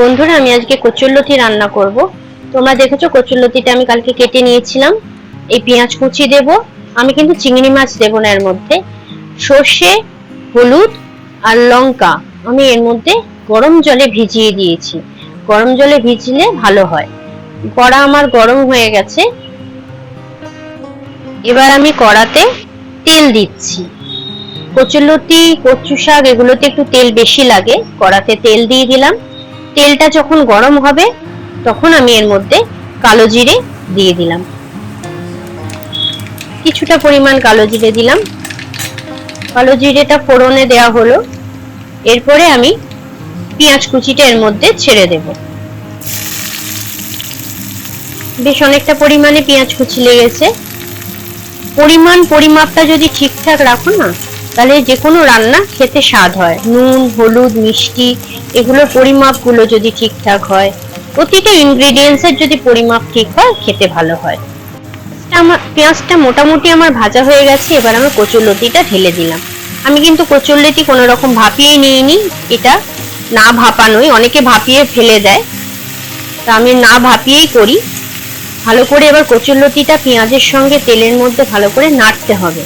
বন্ধুরা, আমি আজকে কচুরলতি রান্না করব। তোমরা দেখেছ কচুরলতিটা আমি কালকে কেটে নিয়েছিলাম। এই পেঁয়াজ কুচি দেব। আমি কিন্তু চিংড়ি মাছ দেব না এর মধ্যে। সর্ষে, হলুদ আর লঙ্কা আমি এর মধ্যে গরম জলে ভিজিয়ে দিয়েছি। গরম জলে ভিজলে ভালো হয়। কড়া আমার গরম হয়ে গেছে। এবার আমি কড়াতে তেল দিচ্ছি। কচুরলতি কচু শাক, এগুলোতে একটু তেল বেশি লাগে। কড়াতে তেল দিয়ে দিলাম। তেলটা যখন গরম হবে, তখন আমি এর মধ্যে কালো জিরে দিয়ে দিলাম। কিছুটা পরিমাণ কালো জিরে দিলাম। কালো জিরেটা ফোড়নে দেওয়া হলো। এরপরে আমি পেঁয়াজ কুচিটা এর মধ্যে ছেড়ে দেব। বেশ অনেকটা পরিমাণে পেঁয়াজ কুচি লেগেছে। পরিমাণ, পরিমাপটা যদি ঠিকঠাক রাখো না তাহলে যে কোনো রান্না খেতে স্বাদ হয়। নুন, হলুদ, মিষ্টি, এগুলোর পরিমাপগুলো যদি ঠিকঠাক হয়, প্রতিটা ইনগ্রেডিয়েন্টসের যদি পরিমাপ ঠিক হয়, খেতে ভালো হয়। আমার পেঁয়াজটা মোটামুটি আমার ভাজা হয়ে গেছে, এবার আমি কচুরলতিটা ঢেলে দিলাম। আমি কিন্তু কচুরলতি কোনো রকম ভাপিয়ে নিইনি, এটা না ভাপানোই, অনেকে ভাপিয়ে ফেলে দেয়। তা আমি না ভাপিয়েই করি। ভালো করে এবার কচুরলতিটা পেঁয়াজের সঙ্গে তেলের মধ্যে ভালো করে নাড়তে হবে।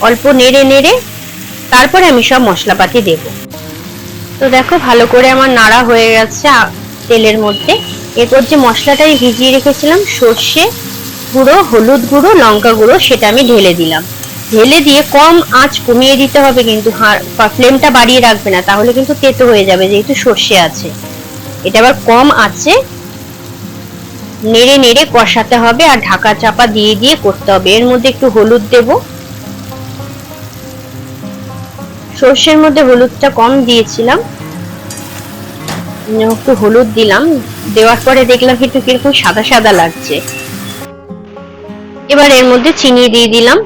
অল্প নেড়ে নেড়ে তারপরে আমি সব মশলাপাতি দেব। তো দেখো, ভালো করে আমার নাড়া হয়ে গেছে তেলের মধ্যে। এরপর যে মশলাটা আমি ভিজিয়ে রেখেছিলাম, সর্ষে গুঁড়ো, হলুদ গুঁড়ো, লঙ্কা গুঁড়ো, সেটা আমি ঢেলে দিলাম। ঢেলে দিয়ে কম আঁচ কমিয়ে দিতে হবে কিন্তু ফ্লেমটা বাড়িয়ে রাখবে না, তাহলে কিন্তু তেতো হয়ে যাবে যেহেতু সর্ষে আছে। এটা আবার কম আছে নেড়ে নেড়ে কষাতে হবে আর ঢাকা চাপা দিয়ে দিয়ে করতে হবে। এর মধ্যে একটু হলুদ দেব। সর্ষের মধ্যে হলুদটা কম দিয়েছিলাম। একটু হলুদ দিলাম। দেওয়ার পরে দেখলাম একটু কীরকম সাদা সাদা লাগছে। এবার এর মধ্যে চিনি দিয়ে দিলাম।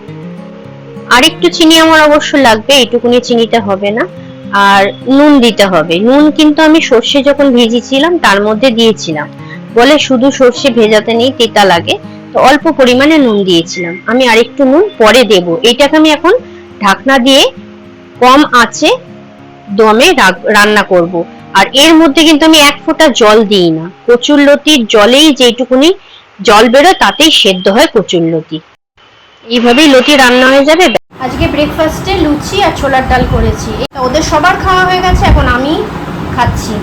আর একটু চিনি আমার অবশ্য লাগবে, এইটুকুনি চিনিটা হবে না। আর নুন দিতে হবে। নুন কিন্তু আমি সর্ষে যখন ভেজেছিলাম তার মধ্যে দিয়েছিলাম। বলে শুধু সর্ষে ভেজাতে নেই, তেতা লাগে। তো অল্প পরিমাণে নুন দিয়েছিলাম। আমি আরেকটু নুন পরে দেব। এইটাকে আমি এখন ঢাকনা দিয়ে কম আঁচে দমে রান্না করব। আর এর মধ্যে কিন্তু আমি এক ফোঁটা জল দিই না। কচুর লতির জলেই যেটুকুনি জল বেরোয়, তাতেই সেদ্ধ হয় কচুর লতি। এইভাবেই লতি রান্না হয়ে যাবে। আজকে ব্রেকফাস্টে লুচি আর ছোলার ডাল করেছি। ওদের সবার খাওয়া হয়ে গেছে, এখন আমি খাচ্ছি।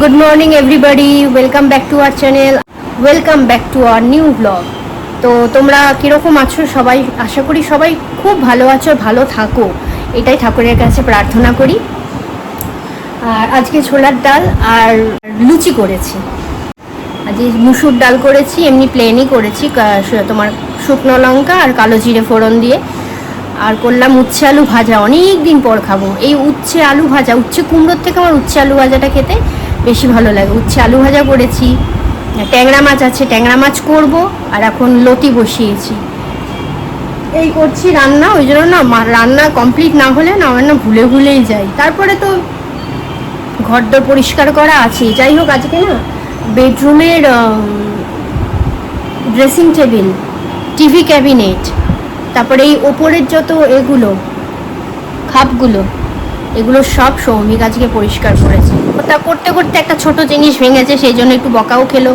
Good morning everybody welcome back to our channel welcome back to our new blog তো তোমরা কীরকম আছো? সবাই, আশা করি সবাই খুব ভালো আছো, ভালো থাকো। এটাই ঠাকুরের কাছে প্রার্থনা করি। আর আজকে ছোলার ডাল আর লুচি করেছি। আজকে মুসুর ডাল করেছি, এমনি প্লেনই করেছি তোমার শুকনো লঙ্কা আর কালো জিরে ফোড়ন দিয়ে। আর করলাম উচ্ছে আলু ভাজা অনেক দিন পর খাব। এই উচ্ছে আলু ভাজা, উচ্ছে কুমড়োর থেকে আমার উচ্ছে আলু ভাজাটা খেতে বেশি ভালো লাগে। উচ্ছে আলু ভাজা করেছি ট্যাংরা মাছ আছে, ট্যাংরা মাছ করব, আর এখন লতি বসিয়েছি। এই করছি রান্না, ওই জন্য না রান্না কমপ্লিট না হলে না আমার না ভুলে ভুলেই যাই। তারপরে তো ঘরদোর পরিষ্কার করা আছে। যাই হোক, আজকে না বেডরুমের ড্রেসিং টেবিল টিভি ক্যাবিনেট তারপরে এই ওপরের যত এগুলো, খাপগুলো, এগুলো সব সৌমিক আজকে পরিষ্কার করেছে। তা করতে করতে একটা ছোট জিনিস ভেঙেছে, সেই জন্য একটু বকাও খেলো।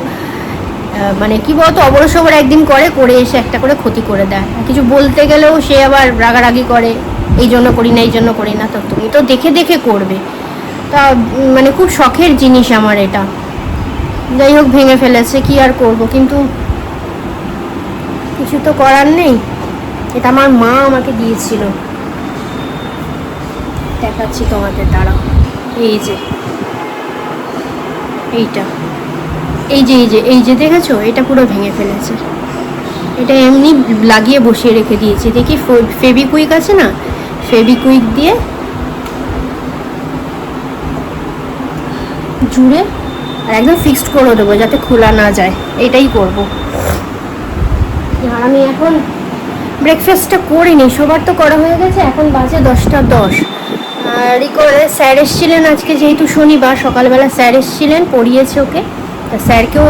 মানে কি বলতো অবরসবর একদিন করে করে এসে একটা করে ক্ষতি করে দেয়। কিছু বলতে গেলেও সে আবার রাগারাগি করে, এই জন্য করি না, এই জন্য করি না। তো তুমি তো দেখে দেখে করবে। তা মানে খুব শখের জিনিস আমার এটা। যাই হোক, ভেঙে ফেলেছে, কি আর করব? কিন্তু কিছু তো করার নেই। এটা আমার মা আমাকে দিয়েছিল। দেখাচ্ছি তোমাদের দ্বারা এই যে। এইটা। এই যে এই যে এই যে দেখেছ? এটা পুরো ভেঙে ফেলেছে। এটা এমনি লাগিয়ে বসিয়ে রেখে দিয়েছি। দেখি ফেবিকুইক আছে না? ফেবিকুইক দিয়ে জুড়ে আর একদম ফিক্সড করে দেবো যাতে খোলা না যায়। এটাই করব। আর আমি এখন ব্রেকফাস্টটা করিনি। সবার তো করা হয়ে গেছে। এখন বাজে দশটা দশ। আর স্যার এসছিলেন আজকে যেহেতু শনিবার, সকালবেলা স্যার এসছিলেন, পড়িয়েছে ওকে। তা স্যারকেও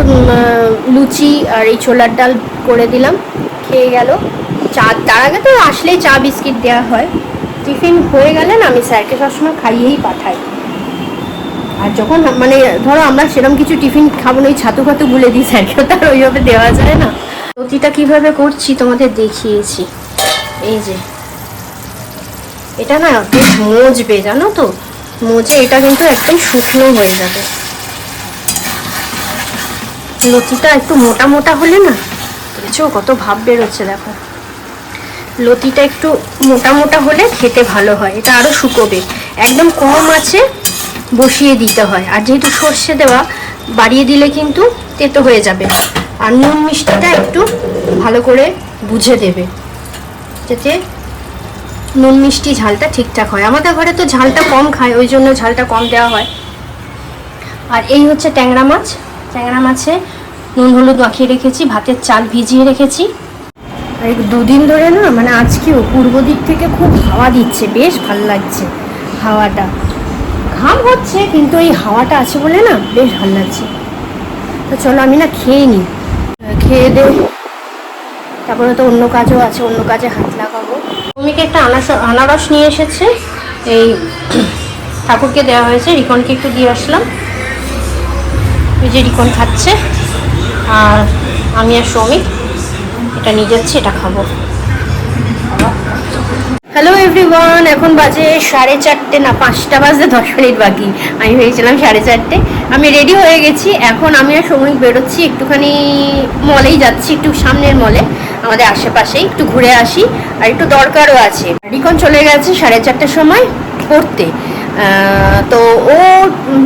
লুচি আর এই ছোলার ডাল করে দিলাম, খেয়ে গেল। চা, তার আগে তো আসলেই চা বিস্কিট দেওয়া হয়। টিফিন হয়ে গেলে না আমি স্যারকে সবসময় খাইয়েই পাঠাই। আর যখন মানে ধরো আমরা সেরকম কিছু টিফিন খাব না, ওই ছাতু ফাতু ভুলে দিই স্যারকে তো আর ওইভাবে দেওয়া যায় না। রুটিটা কীভাবে করছি তোমাদের দেখিয়েছি। এই যে। এটা না বেশ মজবে জানো তো? মজে এটা কিন্তু একদম শুকনো হয়ে যাবে। লতিটা একটু মোটা মোটা হলে না, দেখেছ কত ভাব বেরোচ্ছে, দেখো। লতিটা একটু মোটা মোটা হলে খেতে ভালো হয়, এটা আরও শুকোবে। একদম কম আছে, বসিয়ে দিতে হয়। আর যেহেতু সর্ষে দেওয়া, বাড়িয়ে দিলে কিন্তু তেতো হয়ে যাবে। আর নুন মিষ্টিটা একটু ভালো করে বুঝে দেবে, যাতে নুন মিষ্টি ঝালটা ঠিকঠাক হয়। আমাদের ঘরে তো ঝালটা কম খায়, ওই জন্য ঝালটা কম দেওয়া হয়। আর এই হচ্ছে ট্যাংরা মাছ। ট্যাংরা মাছে নুন, হলুদ মাখিয়ে রেখেছি, ভাতের চাল ভিজিয়ে রেখেছি। আর দুদিন ধরে না মানে আজকেও পূর্ব দিক থেকে খুব হাওয়া দিচ্ছে, বেশ ভালো লাগছে হাওয়াটা। ঘাম হচ্ছে, কিন্তু এই হাওয়াটা আছে বলে না, বেশ ভালো লাগছে। তো চলো আমি না খেয়ে নিই। খেয়ে দে তারপরে তো অন্য কাজও আছে, অন্য কাজে হাত লাগাবো। ভূমিকে একটা আনাস, আনারস নিয়ে এসেছে। এই ঠাকুরকে দেওয়া হয়েছে। রিকনকে একটু দিয়ে আসলাম। ওই যে রিকন খাচ্ছে। আর আমি আর শ্রমিক এটা নিয়ে যাচ্ছি, এটা খাব। হ্যালো এভরিওয়ান এখন বাজে সাড়ে চারটে, না, পাঁচটা বাজতে দশ মিনিট বাকি। আমি ভেবেছিলাম সাড়ে চারটে। আমি রেডি হয়ে গেছি। এখন আমি আর সময় বেরোচ্ছি একটুখানি মলেই যাচ্ছি, একটু সামনের মলে, আমাদের আশেপাশেই, একটু ঘুরে আসি। আর একটু দরকারও আছে। রিকন চলে গেছে সাড়ে চারটের সময় পড়তে। তো ও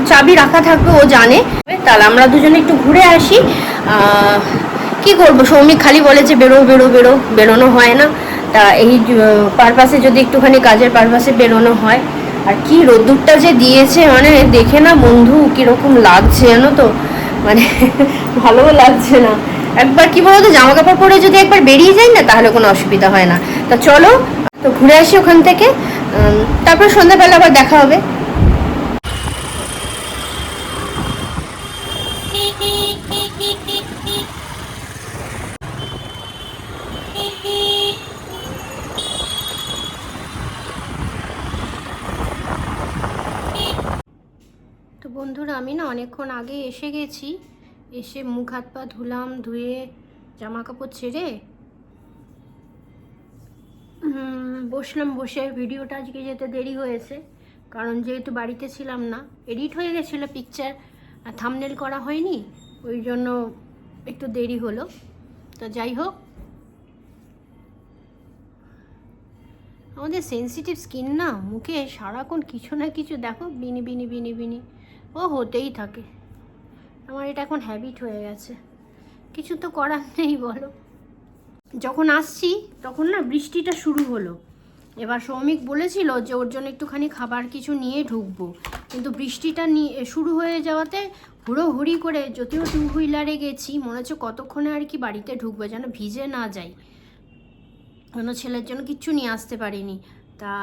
চাবি রাখা থাকবে, ও জানে। তাহলে আমরা দুজনে একটু ঘুরে আসি। কি করব? সৌমিক খালি বলে যে বেরো বেরো বেরো। বেরোনো হয় না। তা এই পারপাসে যদি একটুখানি কাজের পারপাসে বেরোনো হয়। আর কি রোদ্দুরটা যে দিয়েছে মানে দেখে না বন্ধু কীরকম লাগছে জানো তো? মানে ভালোও লাগছে না। একবার কি বলতো জামা কাপড় পরে যদি একবার বেরিয়ে যাই না, তাহলে কোনো অসুবিধা হয় না। তা চলো, তো ঘুরে আসি ওখান থেকে। তারপর সন্ধ্যাবেলা আবার দেখা হবে তো বন্ধুরা, আমি না অনেকক্ষণ আগে এসে গেছি। এসে মুখ হাত পা ধুলাম, ধুয়ে জামা কাপড় ছেড়ে বসলাম বসে। ভিডিওটা আজকে যেতে দেরি হয়েছে, কারণ যেহেতু বাড়িতে ছিলাম না, এডিট হয়ে গেছিল পিকচার থামনেল করা হয়নি, ওই জন্য একটু দেরি হলো। তো যাই হোক, আমাদের সেনসিটিভ স্কিন না, মুখে সারাক্ষণ কিছু না কিছু দেখো, বিনি বিনি বিনি বিনি। ও, হতেই থাকে। আমার এটা এখন হ্যাবিট হয়ে গেছে। কিছু তো করার নেই, বলো। যখন আসছি, তখন না বৃষ্টিটা শুরু হলো। এবার সৌমিক বলেছিল যে, ওর জন্য একটুখানি খাবার কিছু নিয়ে ঢুকবো। কিন্তু বৃষ্টিটা নিয়ে শুরু হয়ে যাওয়াতে হুড়োহুড়ি করে যদিও টু হুইলারে গেছি, মনে হচ্ছে কতক্ষণে আর কি বাড়িতে ঢুকবো যেন ভিজে না যাই। কোনো ছেলের জন্য কিচ্ছু নিয়ে আসতে পারিনি। তা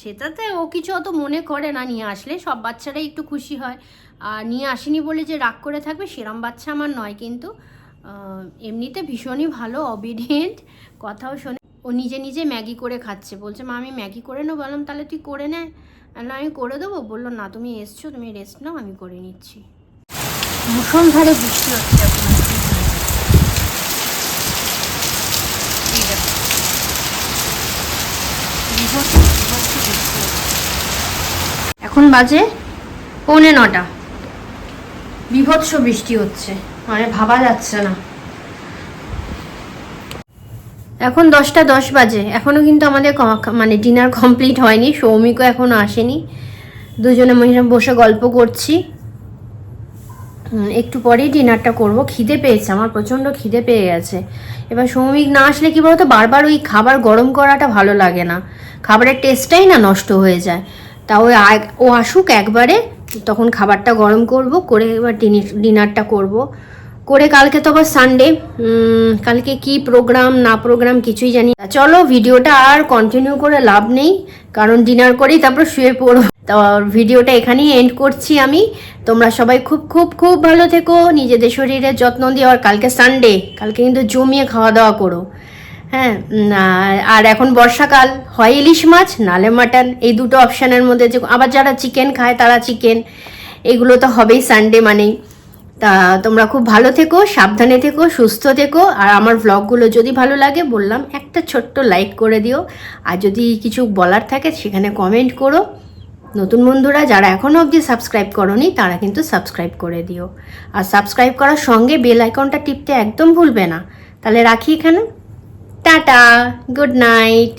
সেটাতে ও কিছু অত মনে করে না, নিয়ে আসলে সব বাচ্চারাই একটু খুশি হয়। আর নিয়ে আসেনি বলে যে রাগ করে থাকবে সেরম বাচ্চা আমার নয় কিন্তু এমনিতে ভীষণই ভালো অবিডিয়েন্ট কথাও শোনে। ও নিজে নিজে ম্যাগি করে খাচ্ছে। বলছে, মা, আমি ম্যাগি করে নেব? বললাম, তাহলে তুই করে নে। না আমি করে দেবো? বলল, না, তুমি এসছো, তুমি রেস্ট নাও, আমি করে নিচ্ছি। মুসলধারে বৃষ্টি হচ্ছে এই দেখো। বিভৎস, বিভৎস বৃষ্টি হচ্ছে। এখন বাজে পৌনে নটা। বিভৎস বৃষ্টি হচ্ছে মানে ভাবা যাচ্ছে না। এখন দশটা দশ বাজে এখনও কিন্তু আমাদের মানে ডিনার কমপ্লিট হয়নি, সৌমিকও এখনও আসেনি। দুজনে মহিলা বসে গল্প করছি। একটু পরেই ডিনারটা করব। খিদে পেয়েছে, আমার প্রচণ্ড খিদে পেয়ে গেছে। এবার সৌমিক না আসলে কি বলতো, বারবার ওই খাবার গরম করাটা ভালো লাগে না। খাবারের টেস্টটাই না নষ্ট হয়ে যায়। তা ওই ও আসুক একবারে, তখন খাবারটা গরম করব, করে এবার ডিনারটা করব। করে কালকে তো আবার সানডে কালকে কি প্রোগ্রাম না প্রোগ্রাম কিছুই জানি চলো ভিডিওটা আর কন্টিনিউ করে লাভ নেই, কারণ ডিনার করেই তারপর শুয়ে পড়ো তো ভিডিওটা এখানেই এন্ড করছি আমি। তোমরা সবাই খুব খুব খুব ভালো থেকো, নিজেদের শরীরের যত্ন দিও, আর কালকে সানডে কালকে কিন্তু জমিয়ে খাওয়া দাওয়া করো। হ্যাঁ আর- এখন বর্ষাকাল, হয় ইলিশ মাছ, নালে মাটন, এই দুটো অপশানের মধ্যে যে, আবার যারা চিকেন খায় তারা চিকেন এগুলো তো হবেই সানডে মানেই। তা তোমরা খুব ভালো থেকো, সাবধানে থেকো, সুস্থ থেকো, আর আমার ভ্লগগুলো যদি ভালো লাগে, বললাম একটা ছোট্ট লাইক করে দিও। আর যদি কিছু বলার থাকে, সেখানে কমেন্ট করো। নতুন বন্ধুরা যারা এখনও অবধি সাবস্ক্রাইব করনি, তারা কিন্তু সাবস্ক্রাইব করে দিও। আর সাবস্ক্রাইব করার সঙ্গে বেল আইকনটা টিপতে একদম ভুলবে না। তাহলে রাখি এখানে। Tata good night